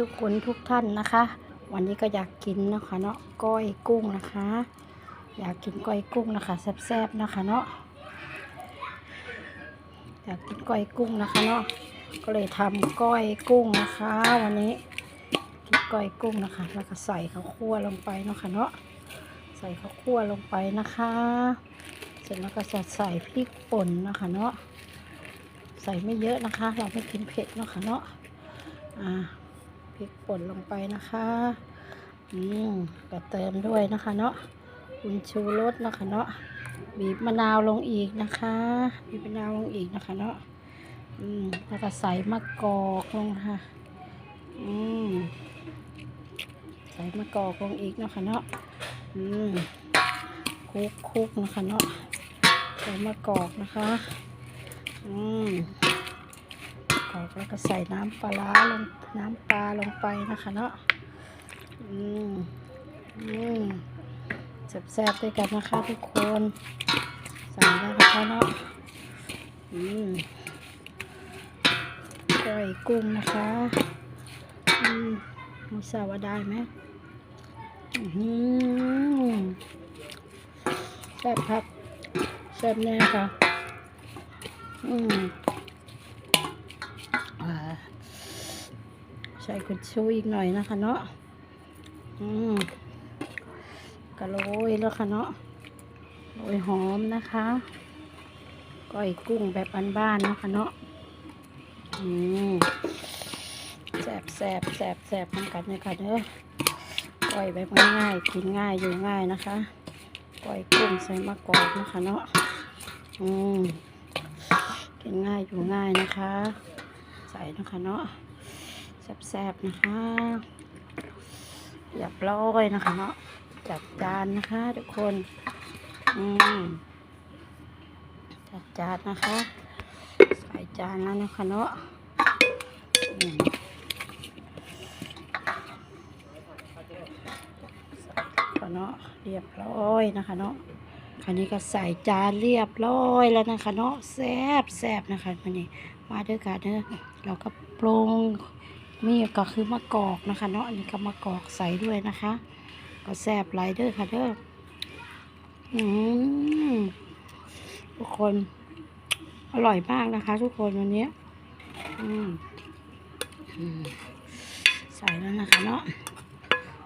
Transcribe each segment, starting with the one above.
ทุกคนทุกท่านนะคะ วันนี้ก็อยากกินนะคะเนาะก้อยกุ้งนะคะ อยากกินก้อยกุ้งนะคะแซ่บๆนะคะเนาะอยากกินก้อยกุ้งนะคะเนาะก็เลยทำก้อยกุ้งนะคะ วันนี้กินก้อยกุ้งนะคะ แล้วก็ใส่ข้าวคั่วลงไปนะคะเนาะใส่ข้าวคั่วลงไปนะคะ เสร็จแล้วก็จะใส่พริกป่นนะคะเนาะใส่ไม่เยอะนะคะ เราไม่กินเผ็ดนะคะเนาะอ่า พริกป่นลงไปนะคะอืมก็เติมด้วยนะคะเนาะอุนชูรสนะคะเนาะบีบมะนาวลงอีกนะคะบีบมะนาวลงอีกนะคะเนาะอืมแล้วก็ใส่มะกอกลงค่ะอืมใส่มะกอกลงอีกนะคะเนาะอืมคลุกคุกนะคะเนาะใส่มะกอกนะคะอืมอ แล้วก็ใส่น้ำปลาร้าลงน้ำปลาลงไปนะคะเนาะอืมอืมแซ่บๆด้วยกันนะคะทุกคนสั่งได้นะคะเนาะอืมก้อยกุ้งนะคะอืมม่ทราบว่าได้ไหมอือหือแซ่บครับแซ่บแน่ค่ะอืม อ่า ใส่กุดชูอีกหน่อยนะคะเนาะอืมกระโรยแล้วค่ะเนาะโรยหอมนะคะก้อยกุ้งแบบบ้านๆนะคะเนาะอืมแสบแสบแสบแสบทำกันเลยค่ะเด้อก้อยแบบง่ายๆกินง่ายอยู่ง่ายนะคะก้อยกุ้งใส่มะกอกนะคะเนาะอืมกินง่ายอยู่ง่ายนะคะ ใส่นะคะเนาะ แซ่บๆนะคะอย่าปล่อยนะคะเนาะจัดจานนะคะ ทุกคนอืมจัดจานนะคะ ใส่จานแล้วนะคะเนาะเนาะเรียบร้อยนะคะเนาะคันนี้ก็ใส่จานเรียบร้อยแล้วนะคะเนาะแซบแซบนะคะวันนี้มาด้วยกันเนอะเราก็ปรุง มีก็คือมะกอกนะคะ เนาะอันนี้ก็มะกอกใส่ด้วยนะคะ ก็แซ่บหลายเด้อค่ะเด้ออืมทุกคนอร่อยมากนะคะ ทุกคนวันนี้อืมใส่แล้วนะคะ เนาะ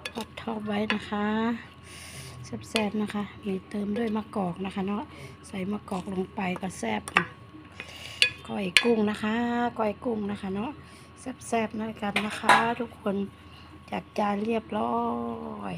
ทอดทอดไว้นะคะแซ่บๆนะคะ มีเติมด้วยมะกอกนะคะ เนาะใส่มะกอกลงไปก็แซ่บก้อยกุ้งนะคะก้อยกุ้งนะคะ เนาะ แซ่บๆนะกันนะคะ ทุกคนจัดจานเรียบร้อย